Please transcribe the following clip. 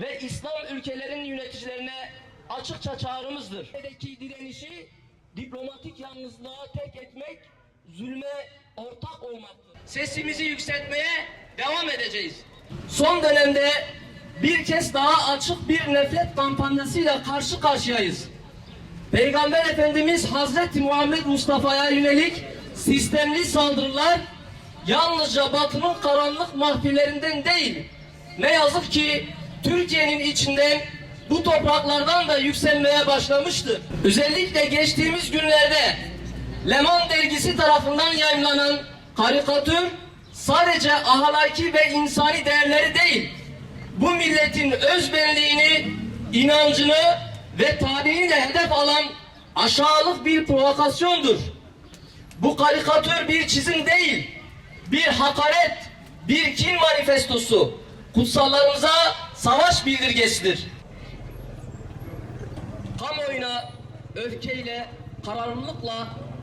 ve İslam ülkelerinin yöneticilerine açıkça çağrımızdır. Türkiye'deki direnişi diplomatik yalnızlığa tek etmek, zulme ortak olmaktır. Sesimizi yükseltmeye devam edeceğiz. Son dönemde bir kez daha açık bir nefret kampanyasıyla karşı karşıyayız. Peygamber Efendimiz Hazreti Muhammed Mustafa'ya yönelik sistemli saldırılar yalnızca batının karanlık mahfillerinden değil, ne yazık ki Türkiye'nin içinden bu topraklardan da yükselmeye başlamıştır. Özellikle geçtiğimiz günlerde Leman dergisi tarafından yayınlanan karikatür sadece ahlaki ve insani değerleri değil, bu milletin özbenliğini, inancını ve tarihini de hedef alan aşağılık bir provokasyondur. Bu karikatür bir çizim değil, bir hakaret, bir kin manifestosu, kutsallarımıza savaş bildirgesidir. Kamuoyuna öfkeyle, kararlılıkla